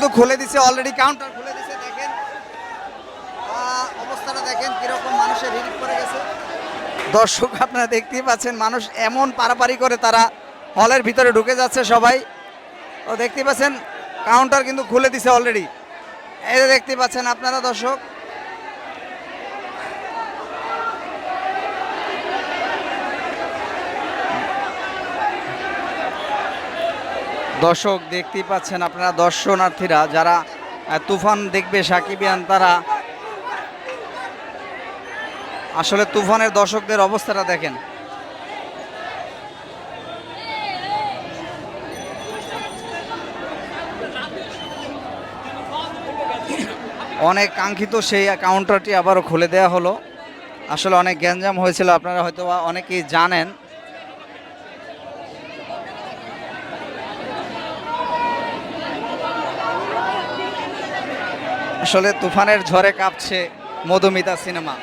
কিন্তু খুলে দিছে অলরেডি কাউন্টার খুলে দিছে, দেখেন। অবস্থাটা দেখেন, কীরকম মানুষের রিলিফ করে গেছে। দর্শক, আপনারা দেখতেই পাচ্ছেন, মানুষ এমন পারাপারি করে তারা হলের ভিতরে ঢুকে যাচ্ছে সবাই। ও দেখতেই পাচ্ছেন কাউন্টার কিন্তু খুলে দিছে অলরেডি এই দেখতে পাচ্ছেন আপনারা, দর্শক। দর্শক দেখতেই পাচ্ছেন আপনারা দর্শনার্থীরা, যারা তুফান দেখবে সাকিবিয়ান তারা আসলে তুফানের দর্শকদের অবস্থাটা দেখেন। অনেক কাঙ্ক্ষিত সেই কাউন্টারটি আবারও খুলে দেওয়া হলো। আসলে অনেক গ্যাঞ্জাম হয়েছিল, আপনারা হয়তো অনেকেই জানেন। আসলে তুফানের ঝড়ে কাঁপছে মধুমিতা সিনেমা।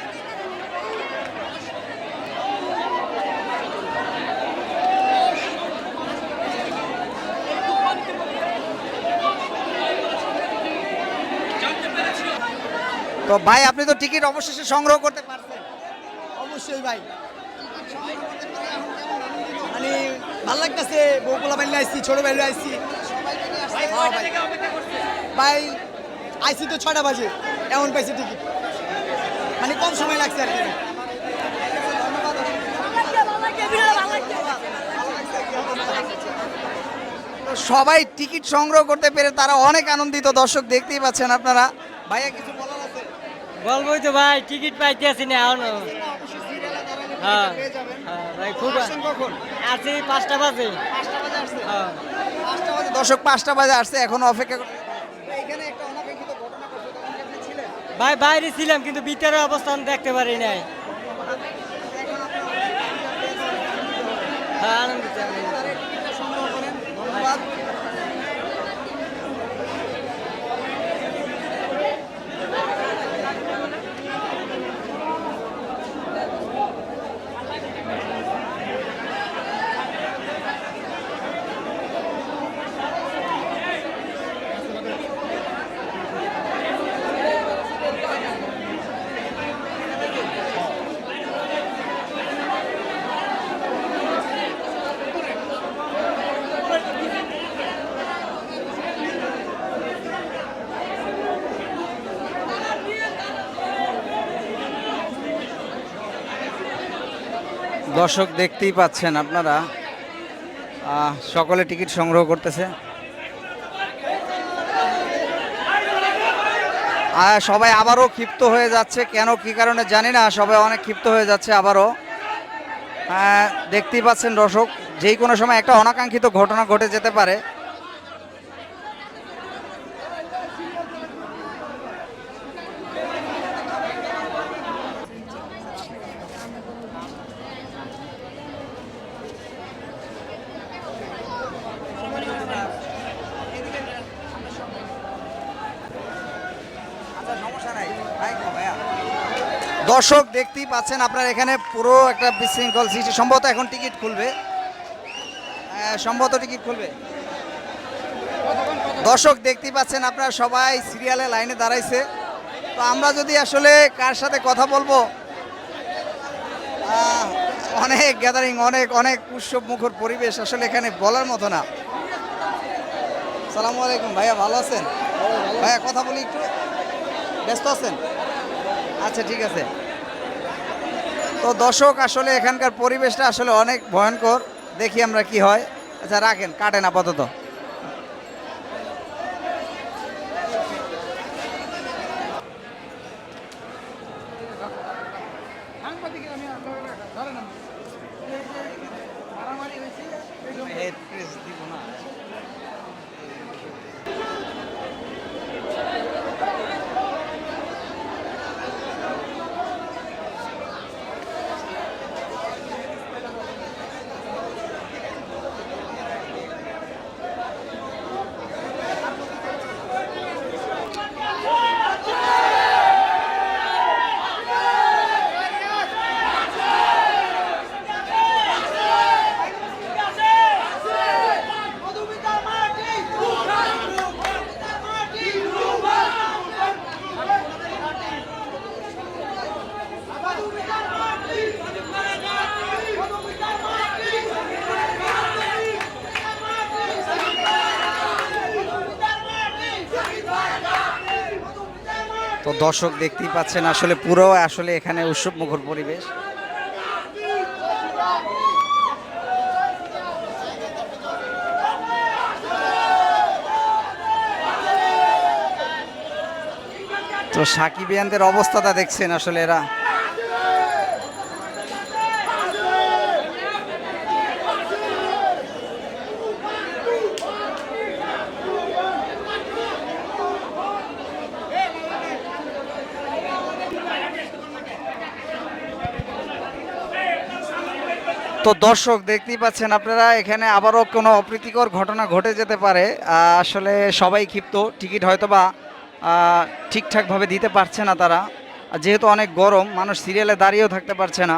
তো ভাই আপনি তো টিকিট অবশেষে সংগ্রহ করতে পারছেন। অবশ্যই ভাই। মানে ভালো লাগতেছে বউকুলা বাইলে আসছি ছোট বাইলে আসছি। হ্যাঁ ভাই। আইসি তো ছটা বাজে এমন পাইছি টিকিট মানে কম সময় লাগছে আর কি। সবাই টিকিট সংগ্রহ করতে পেরে তারা অনেক আনন্দিত দর্শক দেখতেই পাচ্ছেন আপনারা। ভাইয়া কিছু বলার আছে? বলবোই তো ভাই টিকিট পাইতেছি না এখনও। হ্যাঁ পেয়ে যাবেন। হ্যাঁ, ভাই খুব হ্যাঁ। পাঁচটা বাজে দর্শক পাঁচটা বাজে আসছে এখন অপেক্ষা করে এখানে একটা অনাকাঙ্ক্ষিত ঘটনা ঘটছে তখন কি আপনি ছিলেন ভাই বাইরে ছিলাম কিন্তু বিচারের অবস্থান দেখতে পারি নাই। হ্যাঁ ধন্যবাদ দর্শক দেখতেই পাচ্ছেন আপনারা। সকলে টিকিট সংগ্রহ করতেছে। সবাই আবারও ক্ষিপ্ত হয়ে যাচ্ছে। কেন, কি কারণে জানি না। সবাই অনেক ক্ষিপ্ত হয়ে যাচ্ছে আবারও। দেখতেই পাচ্ছেন দর্শক, যেই কোনো সময় একটা অনাকাঙ্ক্ষিত ঘটনা ঘটে যেতে পারে। দর্শক দেখতেই পাচ্ছেন আপনার এখানে পুরো একটা বিশৃঙ্খল সৃষ্টি। সম্ভবত এখন টিকিট খুলবে। আহ, সম্ভবত টিকিট খুলবে। দর্শক দেখতেই পাচ্ছেন আপনারা সবাই সিরিয়ালে লাইনে দাঁড়াইছে। তো আমরা যদি আসলে কার সাথে কথা বলব? অনেক গ্যাদারিং অনেক অনেক উৎসব মুখর পরিবেশ আসলে এখানে বলার মতো না। সালামু আলাইকুম ভাইয়া ভালো আছেন? ভাইয়া কথা বলি একটু। ব্যস্ত আছেন? আচ্ছা ঠিক আছে। তো দর্শক আসলে এখানকার পরিবেশটা আসলে অনেক ভয়ঙ্কর দেখি আমরা কি হয় আচ্ছা রাখেন কাটেন আপাতত মারামারি হয়েছে তো দর্শক দেখতেই পাচ্ছেন, আসলে পুরো, আসলে এখানে উৎসব মুখর পরিবেশ। তো সাকিব সাকিবিয়ানদের অবস্থাটা দেখছেন আসলে এরা। তো দর্শক, দেখতেই পাচ্ছেন আপনারা, এখানে আবারও কোনো অপ্রীতিকর ঘটনা ঘটে যেতে পারে। আসলে সবাই ক্ষিপ্ত, টিকিট হয়তো বা ঠিকঠাকভাবে দিতে পারছে না তারা। যেহেতু অনেক গরম, মানুষ সিরিয়ালে দাঁড়িয়েও থাকতে পারছে না।